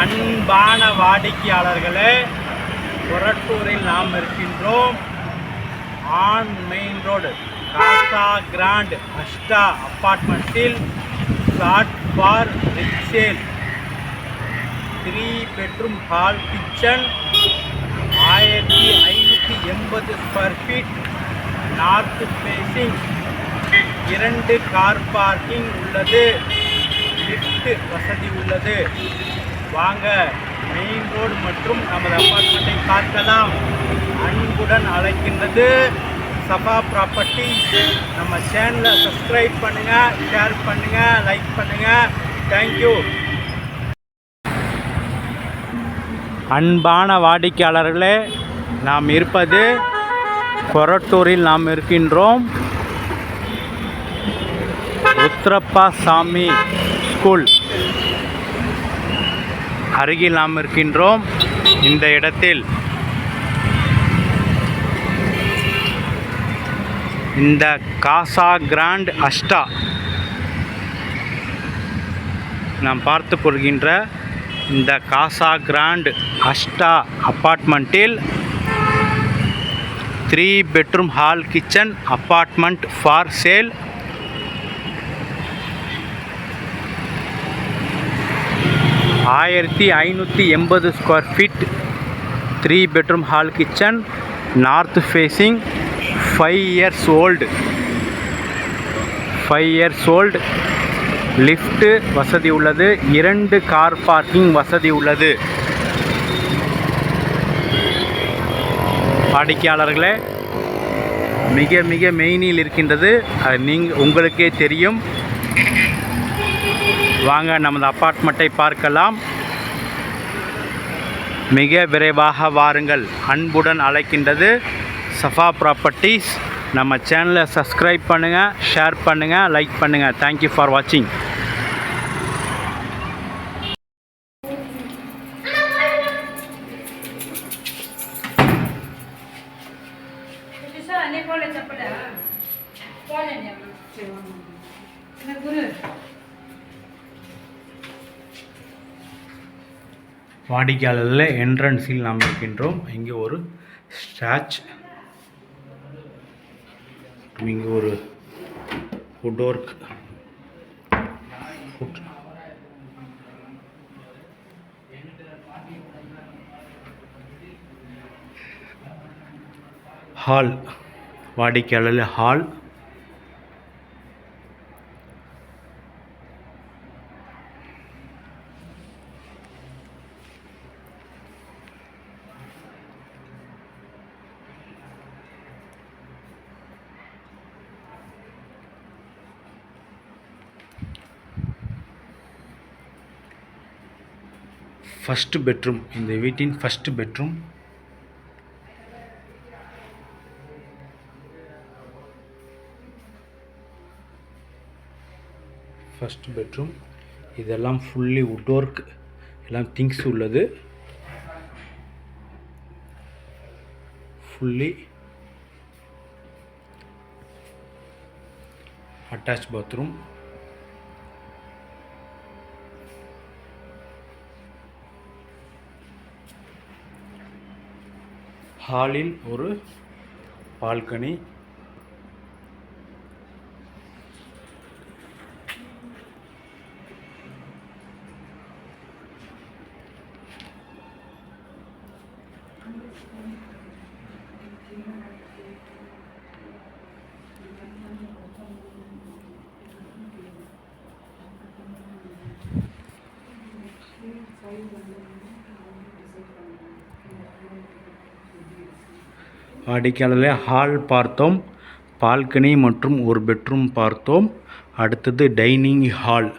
அன்பான வாடிக்கையாளர்களே கொரட்டூரில் நாம் இருக்கின்றோம். On main road Casa Grand Ashta அப்பார்ட்மெண்ட்டில் short for resale three bedroom hall kitchen ஆயிரத்தி ஐநூற்றி எண்பது ஸ்கொயர் ஃபீட் நார்த் ஃபேஸிங். இரண்டு கார் பார்க்கிங் உள்ளது லிஃப்ட் வசதி உள்ளது. வாங்க. மெயின் ரோடு மற்றும் நமது அப்பார்ட்மெண்ட்டை பார்க்கலாம். அன்புடன் அழைக்கின்றது சபா ப்ராப்பர்ட்டி நம்ம சேனலை சப்ஸ்கிரைப் பண்ணுங்கள் ஷேர் பண்ணுங்கள் லைக் பண்ணுங்கள் தேங்க்யூ அன்பான வாடிக்கையாளர்களே நாம் இருப்பது கொரட்டூரில் நாம் இருக்கின்றோம். உத்திரப்பா சாமி ஸ்கூல் அருகில் நாம் இருக்கின்றோம். இந்த இடத்தில் இந்த காசா கிராண்ட் அஷ்டா நாம் பார்த்து கொள்கின்ற இந்த காசா கிராண்ட் அஷ்டா அப்பார்ட்மெண்ட்டில் three bedroom hall kitchen apartment for sale ஆயிரத்தி ஐநூற்றி எண்பது square feet three bedroom hall kitchen north facing five years old five years old lift வசதி உள்ளது. இரண்டு கார் பார்க்கிங் வசதி உள்ளது. வாடிக்கையாளர்களே மிக மிக மெயினில் இருக்கின்றது. அது நீங்கள் உங்களுக்கே தெரியும். வாங்க நமது அப்பார்ட்மெண்ட்டை பார்க்கலாம். மிக விரைவாக வாருங்கள். அன்புடன் அழைக்கின்றது சஃபா ப்ராப்பர்ட்டிஸ் நம்ம சேனலை சப்ஸ்கிரைப் பண்ணுங்கள் ஷேர் பண்ணுங்கள் லைக் பண்ணுங்கள் தேங்க்யூ ஃபார் வாட்சிங் வாடிக்கையாளரில் என்ட்ரன்ஸில் நாம் இருக்கின்றோம். இங்கே ஒரு ஸ்டாச் இங்கே ஒரு ஃபுட் ஒர்க் ஹால் வாடிக்கையாளர் ஹால் ஃபஸ்ட்டு பெட்ரூம் இந்த வீட்டின் ஃபஸ்ட்டு பெட்ரூம் ஃபஸ்ட் பெட்ரூம் இதெல்லாம் ஃபுல்லி வுட் ஒர்க் எல்லாம் திங்ஸ் உள்ளது. ஃபுல்லி அட்டாச் பாத்ரூம் ஹாலில் ஒரு பால்கனி. வாடிக்கையாளரில் ஹால் பார்த்தோம். பால்கனி மற்றும் ஒரு பெட்ரூம் பார்த்தோம். அடுத்தது dining hall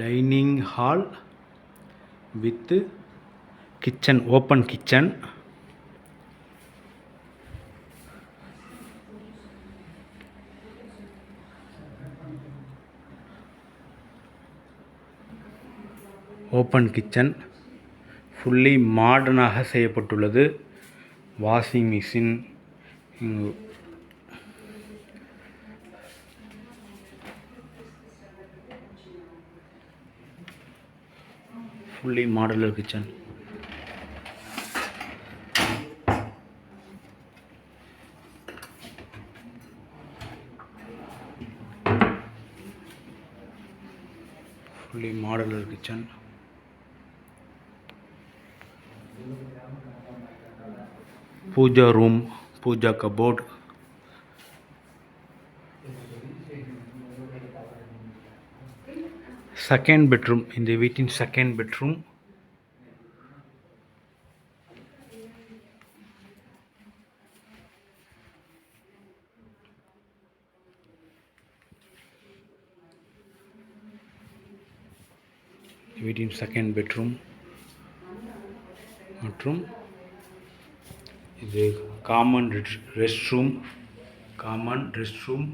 dining hall with kitchen open kitchen open kitchen fully மாடர்னாக செய்யப்பட்டுள்ளது. Washing machine fully modular kitchen fully modular kitchen pooja room pooja cupboard second bedroom இந்த வீட்டின் செகண்ட் பெட்ரூம் வீட்டின் செகண்ட் பெட்ரூம் மற்றும் இது common rest room common rest room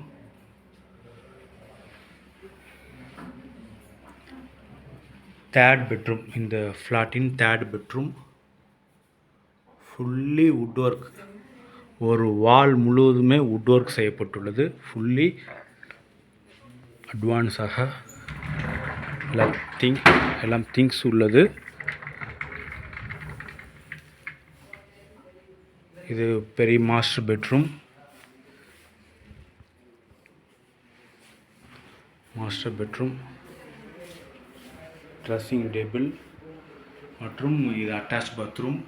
third bedroom இந்த ஃப்ளாட்டின் third bedroom fully wood work ஒரு wall முழுவதுமே would work செய்யப்பட்டுள்ளது fully அட்வான்ஸாக எல்லாம் திங் எல்லாம் திங்ஸ் உள்ளது. இது பெரிய master bedroom. Master bedroom. Dressing table மற்றும் இது அட்டாச் பாத்ரூம்.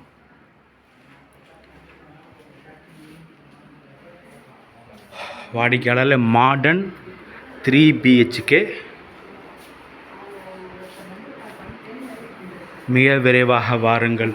வாடிக்கையாளர் மாடர்ன் த்ரீ பிஹெச்கே. மிக விரைவாக வாருங்கள்.